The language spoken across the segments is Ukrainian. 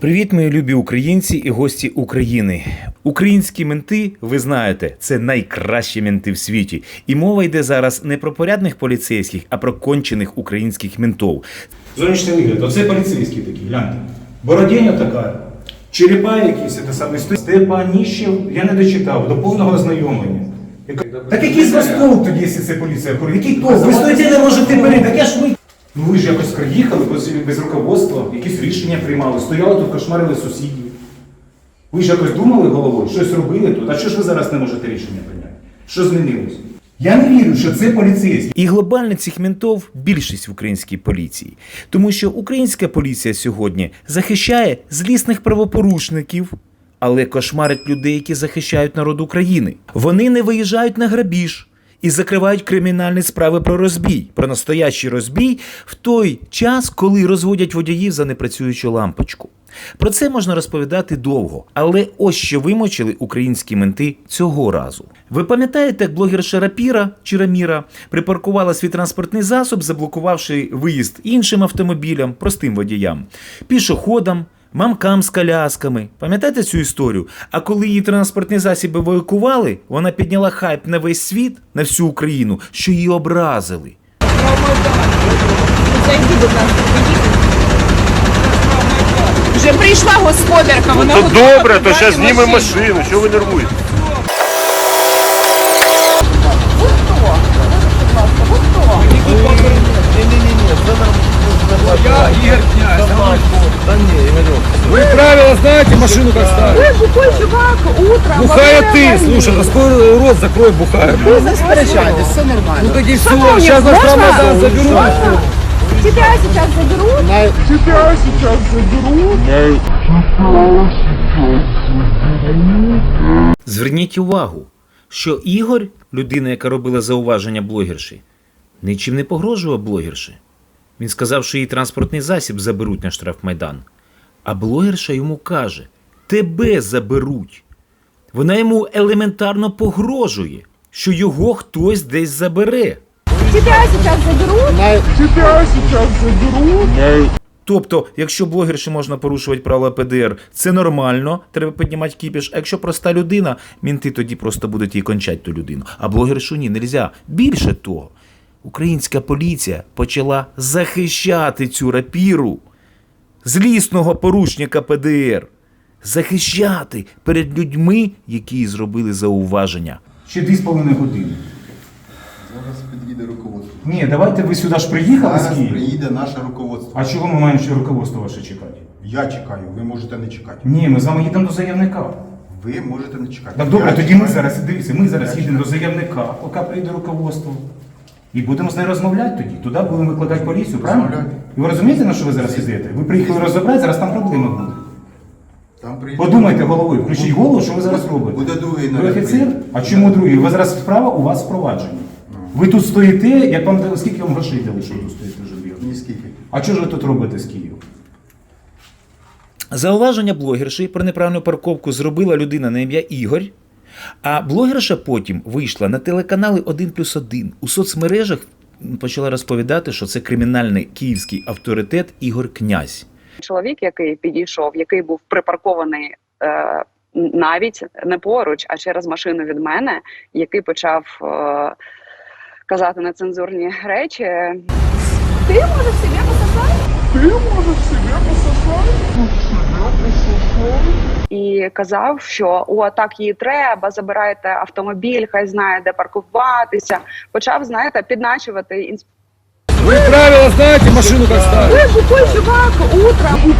Привіт, мої любі українці і гості України. Українські менти, ви знаєте, це найкращі менти в світі. І мова йде зараз не про порядних поліцейських, а про кончених українських ментов. Зовнішній вигляд, оце поліцейський такий, гляньте. Бородіння така, черепа якісь, це саме Степаніщев, я не дочитав, до повного ознайомлення. Так який з вас толк тоді, якщо це поліція? Який толк? Ви стоїте, не можете перейти, так я ж ви. Ну ви ж якось приїхали без, без руководства, якісь рішення приймали, стояли тут, кошмарили сусідів. Ви ж якось думали головою, щось робили тут, а що ж ви зараз не можете рішення прийняти? Що змінилось? Я не вірю, що це поліцейський. І глобально цих ментов більшість в українській поліції, тому що українська поліція сьогодні захищає злісних правопорушників, але кошмарить людей, які захищають народ України. Вони не виїжджають на грабіж. І закривають кримінальні справи про розбій, про настоящий розбій в той час, коли розводять водіїв за непрацюючу лампочку. Про це можна розповідати довго, але ось що вимочили українські менти цього разу. Ви пам'ятаєте, як блогерша Рапіра чи Раміра припаркувала свій транспортний засоб, заблокувавши виїзд іншим автомобілям, простим водіям, пішоходам, мамкам з колясками. Пам'ятаєте цю історію? А коли її транспортні засіби евакували, вона підняла хайп на весь світ, на всю Україну, що її образили. Зайди, будь ласка, підійди. Вже прийшла господарка, вона То добре, то зараз знімемо машину. машину, що ви нервуєте? Вы правила знаете, машину как ставить? Ой, бухой чувак, утром. Бухая во ты, время слушай, войны. раскрой рот, закрой бухая. Ви засперечайтесь, все нормально. Ну так и все, Шановні, сейчас нас можна? Рамадан заберут. Можна? Тебя сейчас заберут. Зверніть увагу, що Ігор, людина, яка робила зауваження блогерші, нічим не погрожував блогерші. Він сказав, що її транспортний засіб заберуть на штрафмайдан. А блогерша йому каже: Тебе заберуть. Вона йому елементарно погрожує, що його хтось десь забере. Тебя сейчас заберут. Тобто, якщо блогерші можна порушувати правила ПДР, це нормально, треба піднімати кіпіш. А якщо проста людина, мінти тоді просто будуть її кончати ту людину. А блогершу ні, нельзя. Більше того, українська поліція почала захищати цю рапіру злісного порушника ПДР. Захищати перед людьми, які зробили зауваження. Ще дві з половиною години. Зараз під'їде руководство. Ні, давайте ви сюди ж приїхали з Зараз Києва. приїде наше руководство. А чого ми маємо ще руководство ваше чекати? Я чекаю, ви можете не чекати. Ні, ми з вами їдемо до заявника. Ви можете не чекати. Так добре, Я тоді ми чекаю. зараз дивіться, ми зараз Я їдемо до заявника, поки прийде руководство. І будемо з нею розмовляти тоді. Туди будемо викликати поліцію, правильно? І ви розумієте, на що ви зараз йдете? Ви приїхали розібрати, зараз там проблема буде. Там приїде. Подумайте головою, включіть голову, що ви зараз робите. Буде другий Ви наряд офіцер? приїде. А чому другий? Ви зараз справа у вас впровадження. Ви тут стоїте, як вам дали- скільки вам грошей дали, що ви тут стоїте вже дві? Ні скільки. А що ж ви тут робите з Києва? Зауваження блогерші про неправильну парковку зробила людина на ім'я Ігор. А блогерша потім вийшла на телеканали 1 плюс 1 у соцмережах почала розповідати, що це кримінальний київський авторитет Ігор Князь. чоловік, який підійшов, який був припаркований е, навіть не поруч, а через машину від мене, який почав е, казати нецензурні речі. Ты можешь себе пососать? І казав, що о, так їй треба, забирайте автомобіль, хай знає, де паркуватися. Почав, знаєте, підначувати інс... Вы правила знаете, машину как ставить? Ой, бухой чувак, утром.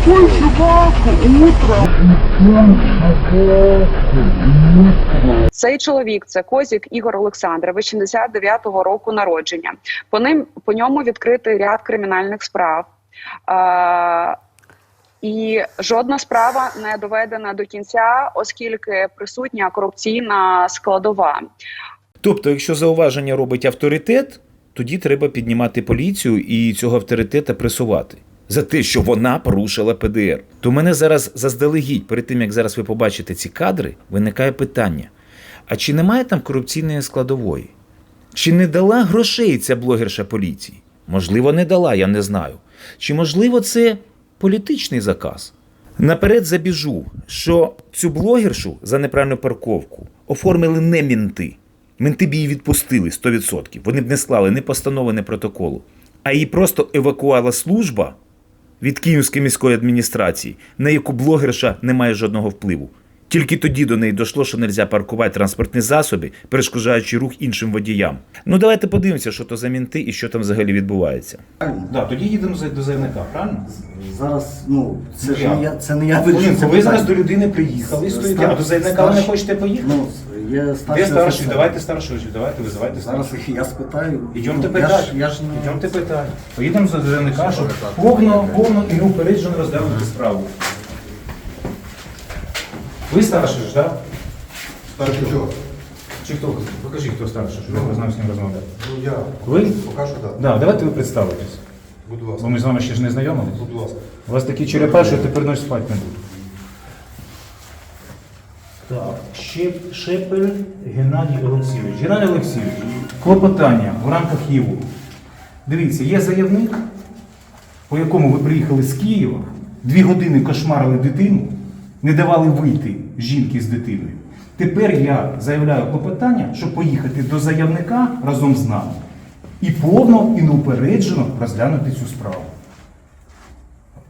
Цей чоловік це Козік Ігор Олександрович, 69-го року народження. По ним по ньому відкритий ряд кримінальних справ. І жодна справа не доведена до кінця, оскільки присутня корупційна складова. Тобто, якщо зауваження робить авторитет, тоді треба піднімати поліцію і цього авторитета пресувати. За те, що вона порушила ПДР. То мене зараз заздалегідь, перед тим як зараз ви побачите ці кадри, виникає питання: а чи немає там корупційної складової? Чи не дала грошей ця блогерша поліції? Можливо, не дала, я не знаю. Чи можливо це політичний заказ? Наперед забіжу, що цю блогершу за неправильну парковку оформили не мінти. Мінти б її відпустили 100%. Вони б не склали ні постанови, ні протоколу. А її просто евакуала служба від Київської міської адміністрації, на яку блогерша не має жодного впливу. Тільки тоді до неї дійшло, що не можна паркувати транспортні засоби, перешкоджаючи рух іншим водіям. Ну давайте подивимося, що то за мінти і що там взагалі відбувається. Да, тоді їдемо за- до заявника, правильно? Зараз, ну, це ж Я. не я, це не я вирішую. Ви зараз до питання. людини приїхали, стоїте, Стар- а до заявника ви не старший- хочете поїхати? Ну, є Де старший старший? офіцер. Давайте старшого, давайте визивайте Зараз старшого. я спитаю. Ідемте Ну, я питати. ж- Я ж не... Ідемте питати. Поїдемо за заявника, щоб повно, повно і неупереджено розглянути справу. Ви старший ж, так? Старший чого? Чи хто? Покажіть, хто старший, щоб я знав з ним розмовляти. Ну я. Ви? Поки що так. Да, давайте ви представитесь. Будь Бо ласка. ми з вами ще ж не знайомились. Будь ласка. У вас такі черепа, що тепер ночь спати не буду. Так, Шеп, Шепель Геннадій Олексійович. Геннадій Олексійович, клопотання в рамках ЄВУ. Дивіться, є заявник, по якому ви приїхали з Києва, дві години кошмарили дитину, не давали вийти жінки з дитиною. Тепер я заявляю клопотання, щоб поїхати до заявника разом з нами і повно і неупереджено розглянути цю справу.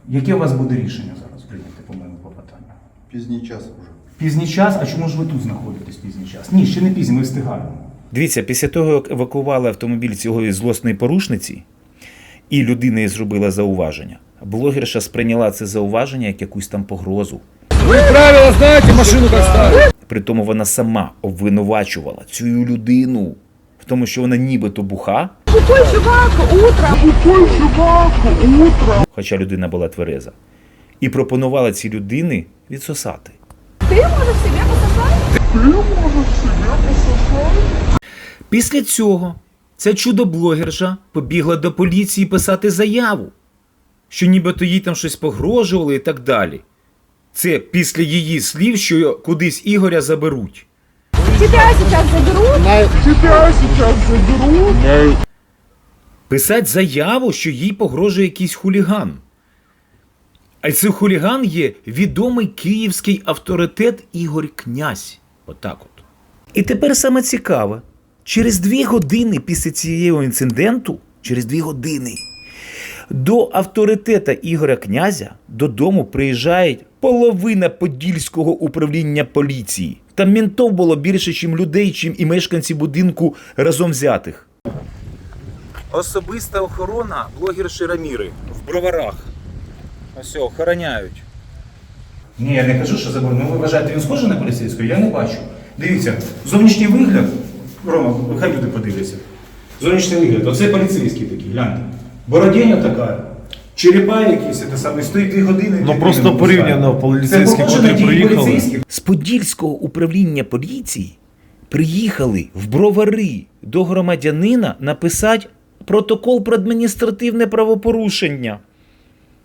Яке у вас буде рішення зараз прийняти по моєму клопотанню? Пізній час уже. Пізній час, а чому ж ви тут знаходитесь пізній час? Ні, ще не пізній, ми встигаємо. Дивіться, після того, як евакували автомобіль цього злосної порушниці, і людина їй зробила зауваження, блогерша сприйняла це зауваження як якусь там погрозу. Вы правила знаете, машину как ставить. При тому вона сама обвинувачувала цю людину в тому, що вона нібито буха, Тупой чувак, утром. Тупой чувак, утром. хоча людина була твереза, і пропонувала цій людині відсосати. Ты можешь себе пососать? Після цього ця чудо-блогерша побігла до поліції писати заяву, що нібито їй там щось погрожували і так далі. Це після її слів, що кудись Ігоря заберуть. Тебя сейчас заберут. Тебя сейчас заберут. Писать заяву, що їй погрожує якийсь хуліган. А цей хуліган є відомий київський авторитет Ігор Князь. Отак от. І тепер саме цікаве. Через дві години після цього інциденту, через дві години, до авторитета Ігоря Князя додому приїжджає половина Подільського управління поліції. Там мінтов було більше, ніж людей, чим і мешканці будинку разом взятих. Особиста охорона блогерші Раміри в броварах. Ось охороняють. Ні, я не кажу, що заборонено. Ну, ви вважаєте, він схожий на поліцейського? Я не бачу. Дивіться, зовнішній вигляд. Рома, хай люди подивляться. Зовнішній вигляд, оце поліцейський такий, гляньте. Бородіння така, черепа якісь, те саме, стоїть дві години. Ну, і просто порівняно поліцейські, Це котрі приїхали. З Подільського управління поліції приїхали в бровари до громадянина написати протокол про адміністративне правопорушення.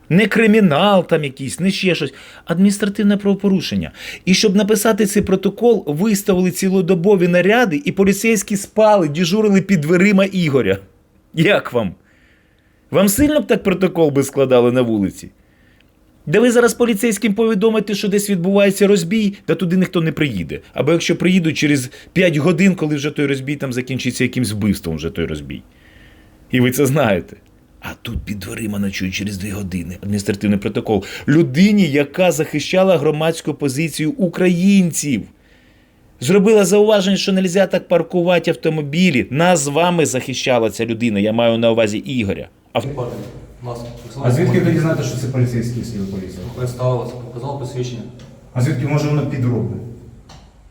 Не кримінал там якийсь, не ще щось. Адміністративне правопорушення. І щоб написати цей протокол, виставили цілодобові наряди, і поліцейські спали, дежурили під дверима Ігоря. Як вам? Вам сильно б так протокол би складали на вулиці? Де ви зараз поліцейським повідомите, що десь відбувається розбій, та туди ніхто не приїде. Або якщо приїдуть через 5 годин, коли вже той розбій там закінчиться якимсь вбивством, вже той розбій. І ви це знаєте. А тут під дверима ночують через 2 години адміністративний протокол. Людині, яка захищала громадську позицію українців. Зробила зауваження, що не можна так паркувати автомобілі. Нас з вами захищала ця людина. Я маю на увазі Ігоря. А А звідки ви знаєте, що це поліцейські сили поліції? Представилася, показав посвідчення. А звідки може воно підробне?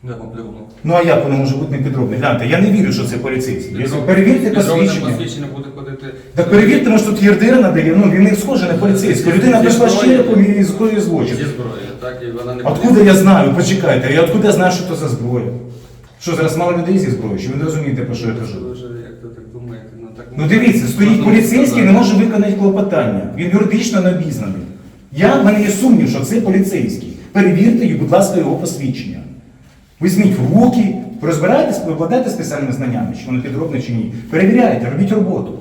Як вам плювно? Ну а як воно може бути не підробне? Гляньте, я не вірю, що це поліцейський. Якщо перевірте посвідчення. посвідчення буде ходити. Так перевірте, може тут єрдира надає, ну він не схожий на поліцейського. Людина Зі прийшла з зброєю. черепом і скоює злочин. Зі зброєю, так, і вона не Откуда я знаю? Почекайте, я откуда я знаю, що це за зброя? Що зараз мало людей зі зброєю? Чи ви не розумієте, про що я кажу? Ви вже як ви так думаєте, ну. Дивіться, стоїть поліцейський, не може виконати клопотання. Він юридично не обізнаний. Я, в мене є сумнів, що це поліцейський. Перевірте, будь ласка, його посвідчення. Візьміть в руки, розбирайтесь, обладайте спеціальними знаннями, чи воно підробне чи ні. Перевіряйте, робіть роботу.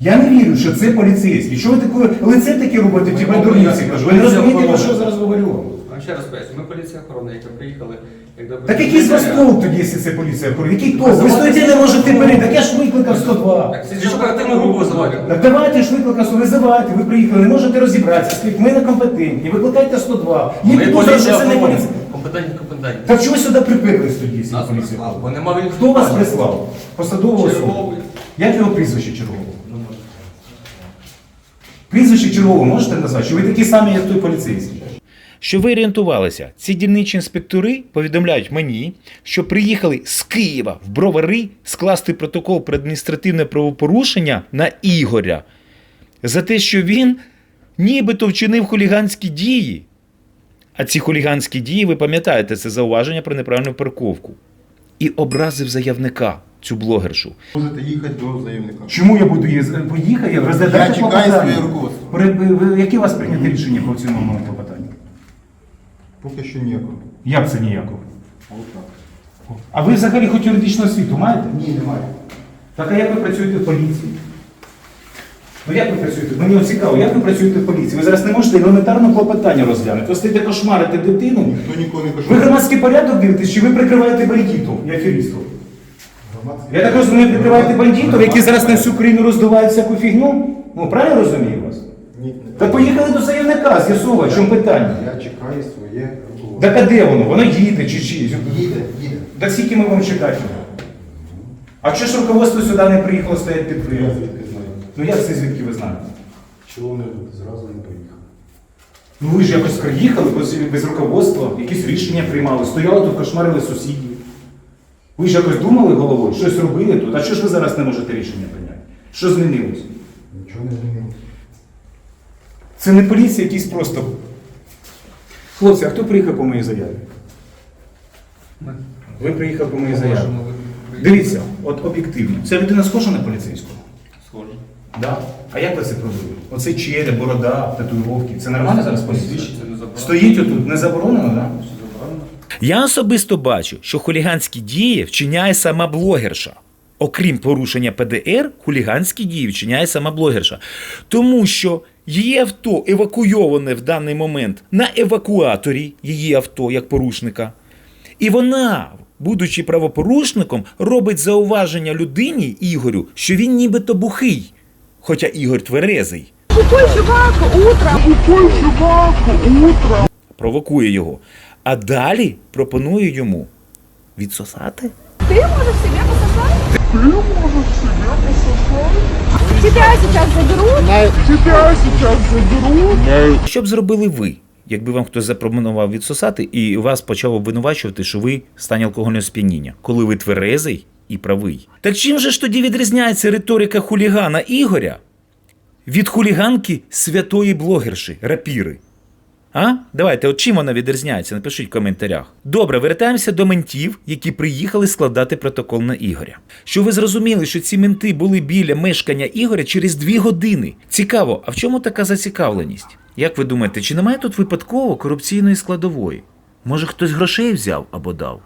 Я не вірю, що це поліцейський. Що ви таке лице таке робите, ті Ми дурниці поліція- кажу. Ви не розумієте, про що зараз говорю? Ще раз поясню, ми поліція охорони, яка приїхали, як до Так який з вас толк тоді, якщо це поліція охорони? Який толк? Ви стоїте не можете перейти, так я ж викликав 102. Так, слідчу оперативну групу визивати. Так давайте ж викликав, визивайте, ви приїхали, не можете розібратися, скажіть, ми не компетентні, викликайте 102. Є Ми підозра, що поліція це не охорони. поліція. Компетентні, компетентні. Так чого ви сюди приперлись тоді, якщо Нас поліція бо нема він. Хто вас прислав? Посадова особа. Черговий. Як його прізвище чергового? Прізвище чергового можете назвати? Що ви такі самі, як той поліцейський? Що ви орієнтувалися, ці дільничі інспектори повідомляють мені, що приїхали з Києва в Бровари скласти протокол про адміністративне правопорушення на Ігоря за те, що він нібито вчинив хуліганські дії. А ці хуліганські дії, ви пам'ятаєте, це зауваження про неправильну парковку. І образив заявника, цю блогершу. Можете їхати до заявника. Чому я буду їздити? Поїхав, я чекаю своє руководство. Яке у вас прийняте рішення по цьому моєму клопотанню? Поки що ніякого. Як це ніякого? А ви взагалі хоч юридичну освіту маєте? Ні, немає. Так а як ви працюєте в поліції? Ну як ви працюєте? Мені от цікаво, як ви працюєте в поліції? Ви зараз не можете елементарно клопотання розглянути. Ви стоїте кошмарите дитину. Ніхто нікого не Ви громадський порядок дивитесь, чи ви прикриваєте бандитів і аферістів? Я так розумію, прикриваєте бандитів, які зараз на всю країну роздувають всяку фігню? Ну, правильно розумію вас? Та поїхали до заявника, з'ясувати, в чому питання. Я чекаю своє руководство. Так а де воно? Воно їде чи чи? Їде, їде. Так скільки ми вам чекати? А що ж руководство сюди не приїхало стоять під Я дверима? звідки знаю. Ну як це звідки ви знаєте? Чого тут? Зразу не поїхав. Ну ви ж якось приїхали без, без руководства, якісь рішення приймали, стояли тут, кошмарили сусідів. Ви ж якось думали головою, щось робили тут. А що ж ви зараз не можете рішення прийняти? Що змінилось? Нічого не змінилося. Це не поліція, якісь просто. Хлопці, а хто приїхав по моїй заяві? Ви приїхали по моїй заяві. Дивіться, от об'єктивно. Ця людина схожа на поліцейського? Схоже. Да. А як ви це пробили? Оцей череп, борода, татуїровки. Це нормально зараз? Це заборонено. Стоїть отут, не заборонено, так? Да? Заборонено. Я особисто бачу, що хуліганські дії вчиняє сама блогерша. Окрім порушення ПДР, хуліганські дії вчиняє сама блогерша. Тому що її авто евакуйоване в даний момент на евакуаторі, її авто як порушника. І вона, будучи правопорушником, робить зауваження людині Ігорю, що він нібито бухий. Хоча Ігор тверезий. Какой чувак утром? Какой чувак утром? провокує його. А далі пропонує йому відсосати. Ты можешь себе можешь себе пососать? Тебя сейчас заберут? Тебя сейчас заберут? Що б зробили ви, якби вам хтось запропонував відсосати і вас почав обвинувачувати, що ви в стані алкогольного сп'яніння, коли ви тверезий і правий? Так чим же ж тоді відрізняється риторика хулігана Ігоря від хуліганки святої блогерши, рапіри? А? Давайте, от чим вона відрізняється? Напишіть в коментарях. Добре, вертаємося до ментів, які приїхали складати протокол на Ігоря. Що ви зрозуміли, що ці менти були біля мешкання Ігоря через дві години. Цікаво, а в чому така зацікавленість? Як ви думаєте, чи немає тут випадково корупційної складової? Може, хтось грошей взяв або дав?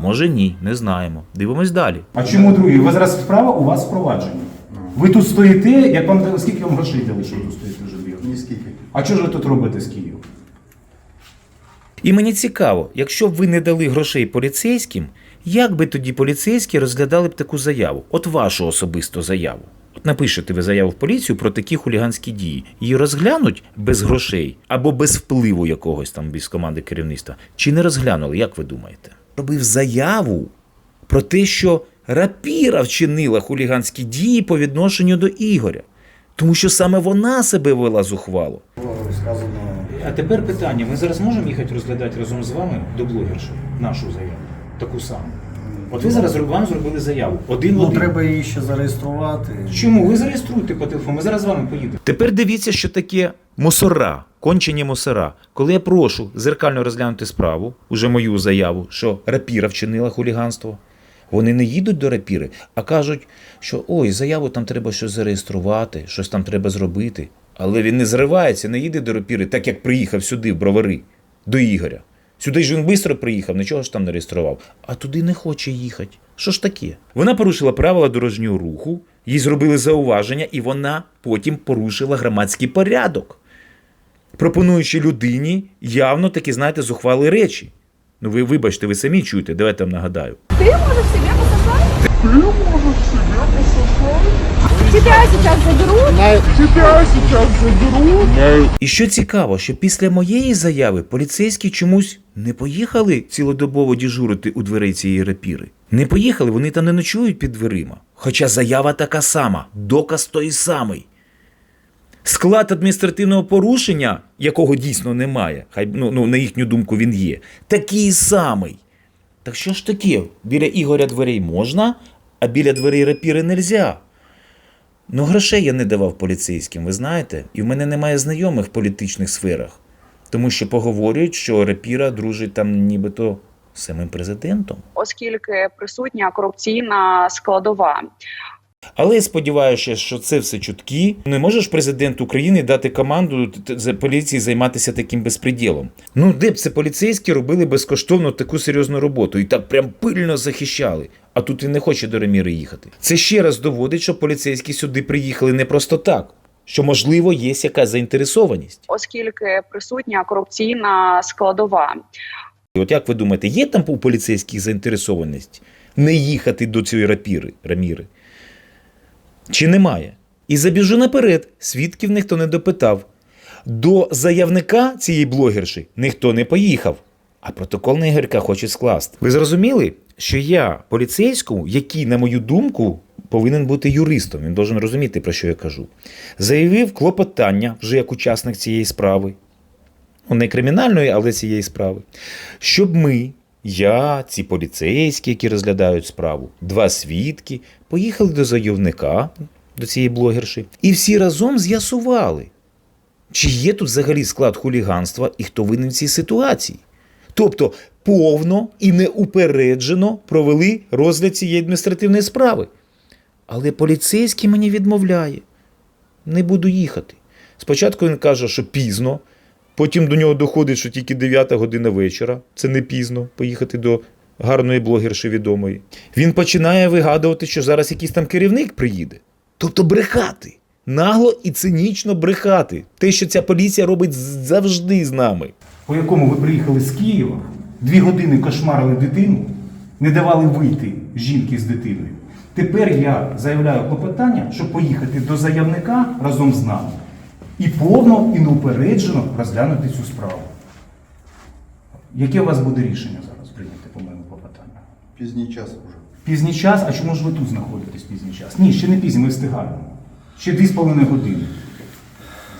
Може ні, не знаємо. Дивимось далі. А чому другі? Ви зараз справа у вас впровадження. Ви тут стоїте, як вам скільки вам грошей дали, що ви тут стоїте вже дві? Ні скільки. А що ж ви тут робите з Києва? І мені цікаво, якщо б ви не дали грошей поліцейським, як би тоді поліцейські розглядали б таку заяву? От вашу особисту заяву. От напишете ви заяву в поліцію про такі хуліганські дії. Її розглянуть без грошей або без впливу якогось там без команди керівництва. Чи не розглянули, як ви думаєте? Робив заяву про те, що рапіра вчинила хуліганські дії по відношенню до Ігоря. Тому що саме вона себе вела зухвало. Сказано. А тепер питання: ми зараз можемо їхати розглядати разом з вами до блогерши нашу заяву, таку саму. От ви зараз вам зробили заяву. Один Ну, один. треба її ще зареєструвати. Чому? Ви зареєструйте по телефону, ми зараз з вами поїдемо. Тепер дивіться, що таке мусора, кончені мусора. Коли я прошу зеркально розглянути справу, уже мою заяву, що рапіра вчинила хуліганство, вони не їдуть до рапіри, а кажуть, що ой, заяву там треба щось зареєструвати, щось там треба зробити. Але він не зривається, не їде до рапіри, так як приїхав сюди, в бровари, до Ігоря. Сюди ж він швидко приїхав, нічого ж там не реєстрував, а туди не хоче їхати. Що ж таке? Вона порушила правила дорожнього руху, Їй зробили зауваження, і вона потім порушила громадський порядок, пропонуючи людині явно такі, знаєте, зухвали речі. Ну, ви вибачте, ви самі чуєте, давайте вам нагадаю. Ты можешь себе пососать? Ты можешь себе пососать? Тебя сейчас заберут. Тебя сейчас заберут. І що цікаво, що після моєї заяви поліцейські чомусь не поїхали цілодобово діжурити у дверей цієї рапіри. Не поїхали, вони там не ночують під дверима. Хоча заява така сама, доказ той самий. Склад адміністративного порушення, якого дійсно немає, хай ну, ну, на їхню думку він є, такий самий. Так що ж таке? Біля Ігоря дверей можна, а біля дверей рапіри нельзя. Ну, грошей я не давав поліцейським, ви знаєте, і в мене немає знайомих в політичних сферах. Тому що поговорюють, що рапіра дружить там нібито самим президентом. оскільки присутня корупційна складова. Але сподіваюся, що це все чутки. Не можеш президент України дати команду поліції займатися таким безпреділом. Ну, де б це поліцейські робили безкоштовно таку серйозну роботу і так прям пильно захищали. А тут він не хоче до Реміри їхати. Це ще раз доводить, що поліцейські сюди приїхали не просто так, що можливо є якась заінтересованість. оскільки присутня корупційна складова. І От як ви думаєте, є там у поліцейських заінтересованість не їхати до цієї рапіри, раміри? Чи немає? І забіжу наперед, свідків ніхто не допитав. До заявника цієї блогерші ніхто не поїхав, а протокол на Ігорка хочуть скласти. Ви зрозуміли, що я поліцейському, який, на мою думку, повинен бути юристом, він должен розуміти, про що я кажу, заявив клопотання вже як учасник цієї справи, ну, не кримінальної, але цієї справи, щоб ми, я, ці поліцейські, які розглядають справу, два свідки, поїхали до заявника, до цієї блогерші, і всі разом з'ясували, чи є тут взагалі склад хуліганства і хто винен в цій ситуації. Тобто повно і неупереджено провели розгляд цієї адміністративної справи. Але поліцейський мені відмовляє. Не буду їхати. Спочатку він каже, що пізно, потім до нього доходить, що тільки 9 година вечора. Це не пізно поїхати до гарної блогерші відомої. Він починає вигадувати, що зараз якийсь там керівник приїде. Тобто брехати. Нагло і цинічно брехати. Те, що ця поліція робить завжди з нами. по якому ви приїхали з Києва, дві години кошмарили дитину, не давали вийти жінки з дитиною. Тепер я заявляю клопотання, щоб поїхати до заявника разом з нами і повно і неупереджено розглянути цю справу. Яке у вас буде рішення зараз прийняти по моєму клопотанню? Пізній час вже. Пізній час, а чому ж ви тут знаходитесь пізній час? Ні, ще не пізній, ми встигаємо. Ще дві з половиною години.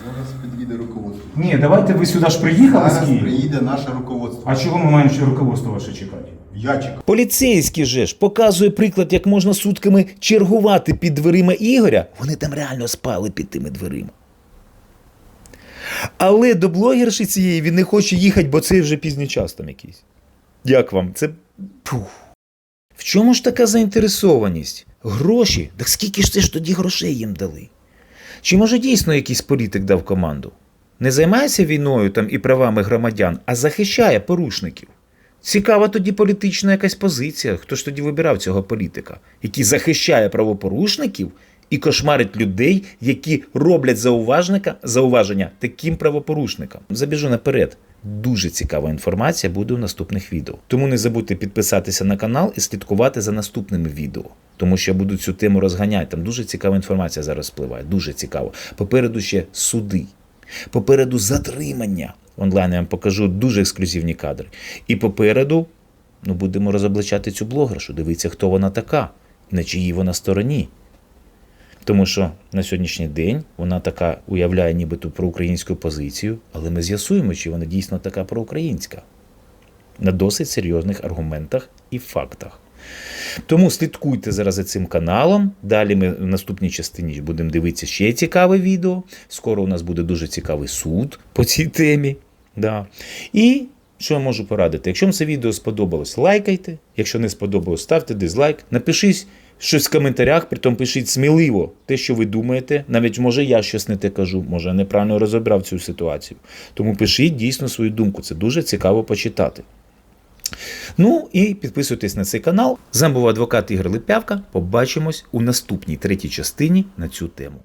Зараз під'їде руководство. Ні, давайте ви сюди ж приїхали з Зараз Києва. приїде наше руководство. А чого ми маємо ще руководство ваше чекати? Я чекаю. Поліцейський же ж показує приклад, як можна сутками чергувати під дверима Ігоря. Вони там реально спали під тими дверима. Але до блогерші цієї він не хоче їхати, бо це вже пізній час там якийсь. Як вам? Це. Пух. В чому ж така заінтересованість? Гроші? Так скільки ж це ж тоді грошей їм дали? Чи може дійсно якийсь політик дав команду? Не займається війною там і правами громадян, а захищає порушників. Цікава тоді політична якась позиція. Хто ж тоді вибирав цього політика, який захищає правопорушників і кошмарить людей, які роблять зауважника, зауваження таким правопорушникам. Забіжу наперед. Дуже цікава інформація буде у наступних відео. Тому не забудьте підписатися на канал і слідкувати за наступними відео. Тому що я буду цю тему розганяти. Там дуже цікава інформація зараз спливає. Дуже цікаво. Попереду ще суди. Попереду затримання. Онлайн я вам покажу дуже ексклюзивні кадри. І попереду ну, будемо розоблачати цю блогершу. Дивіться, хто вона така, на чиїй вона стороні. Тому що на сьогоднішній день вона така уявляє нібито проукраїнську позицію, але ми з'ясуємо, чи вона дійсно така проукраїнська. На досить серйозних аргументах і фактах. Тому слідкуйте зараз за цим каналом. Далі ми в наступній частині будемо дивитися ще цікаве відео. Скоро у нас буде дуже цікавий суд по цій темі. Да. І що я можу порадити? Якщо вам це відео сподобалось, лайкайте. Якщо не сподобалось, ставте дизлайк. Напишіть щось в коментарях, притом пишіть сміливо те, що ви думаєте. Навіть може я щось не те кажу, може я неправильно розібрав цю ситуацію. Тому пишіть дійсно свою думку. Це дуже цікаво почитати. Ну і підписуйтесь на цей канал. З вами був адвокат Ігор Липявка. Побачимось у наступній третій частині на цю тему.